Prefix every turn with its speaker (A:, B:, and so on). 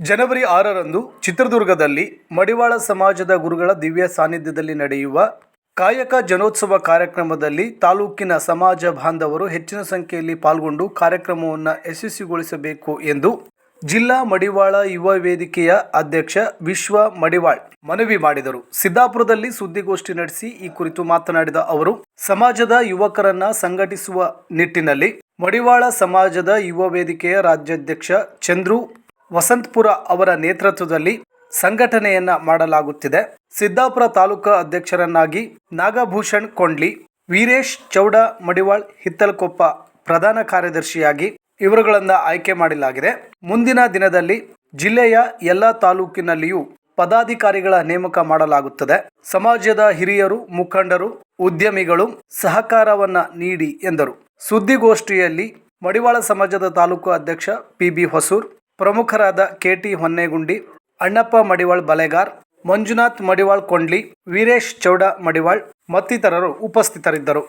A: ಜನವರಿ ಆರರಂದು ಚಿತ್ರದುರ್ಗದಲ್ಲಿ ಮಡಿವಾಳ ಸಮಾಜದ ಗುರುಗಳ ದಿವ್ಯ ಸಾನ್ನಿಧ್ಯದಲ್ಲಿ ನಡೆಯುವ ಕಾಯಕ ಜನೋತ್ಸವ ಕಾರ್ಯಕ್ರಮದಲ್ಲಿ ತಾಲೂಕಿನ ಸಮಾಜ ಬಾಂಧವರು ಹೆಚ್ಚಿನ ಸಂಖ್ಯೆಯಲ್ಲಿ ಪಾಲ್ಗೊಂಡು ಕಾರ್ಯಕ್ರಮವನ್ನು ಯಶಸ್ವಿಗೊಳಿಸಬೇಕು ಎಂದು ಜಿಲ್ಲಾ ಮಡಿವಾಳ ಯುವ ವೇದಿಕೆಯ ಅಧ್ಯಕ್ಷ ವಿಶ್ವ ಮಡಿವಾಳ್ ಮನವಿ ಮಾಡಿದರು. ಸಿದ್ದಾಪುರದಲ್ಲಿ ಸುದ್ದಿಗೋಷ್ಠಿ ನಡೆಸಿ ಈ ಕುರಿತು ಮಾತನಾಡಿದ ಅವರು, ಸಮಾಜದ ಯುವಕರನ್ನ ಸಂಘಟಿಸುವ ನಿಟ್ಟಿನಲ್ಲಿ ಮಡಿವಾಳ ಸಮಾಜದ ಯುವ ವೇದಿಕೆಯ ರಾಜ್ಯಾಧ್ಯಕ್ಷ ಚಂದ್ರು ವಸಂತಪುರ ಅವರ ನೇತೃತ್ವದಲ್ಲಿ ಸಂಘಟನೆಯನ್ನ ಮಾಡಲಾಗುತ್ತಿದೆ. ಸಿದ್ದಾಪುರ ತಾಲೂಕು ಅಧ್ಯಕ್ಷರನ್ನಾಗಿ ನಾಗಭೂಷಣ್ ಕೊಂಡ್ಲಿ, ವೀರೇಶ್ ಚೌಡ ಮಡಿವಾಳ್ ಹಿತ್ತಲಕೊಪ್ಪ ಪ್ರಧಾನ ಕಾರ್ಯದರ್ಶಿಯಾಗಿ ಇವರುಗಳನ್ನು ಆಯ್ಕೆ ಮಾಡಲಾಗಿದೆ. ಮುಂದಿನ ದಿನದಲ್ಲಿ ಜಿಲ್ಲೆಯ ಎಲ್ಲ ತಾಲೂಕಿನಲ್ಲಿಯೂ ಪದಾಧಿಕಾರಿಗಳ ನೇಮಕ ಮಾಡಲಾಗುತ್ತದೆ. ಸಮಾಜದ ಹಿರಿಯರು, ಮುಖಂಡರು, ಉದ್ಯಮಿಗಳು ಸಹಕಾರವನ್ನ ನೀಡಿ ಎಂದರು. ಸುದ್ದಿಗೋಷ್ಠಿಯಲ್ಲಿ ಮಡಿವಾಳ ಸಮಾಜದ ತಾಲೂಕು ಅಧ್ಯಕ್ಷ ಪಿ ಬಿ ಹೊಸೂರ್ ಪ್ರಮುಖರಾದ ಕೆ ಟಿ ಹೊನ್ನೇಗುಂಡಿ, ಅಣ್ಣಪ್ಪ ಮಡಿವಾಳ್ ಬಲೆಗಾರ್, ಮಂಜುನಾಥ್ ಮಡಿವಾಳ್ ಕೊಂಡ್ಲಿ, ವೀರೇಶ್ ಚೌಡ ಮಡಿವಾಳ್ ಮತ್ತಿತರರು ಉಪಸ್ಥಿತರಿದ್ದರು.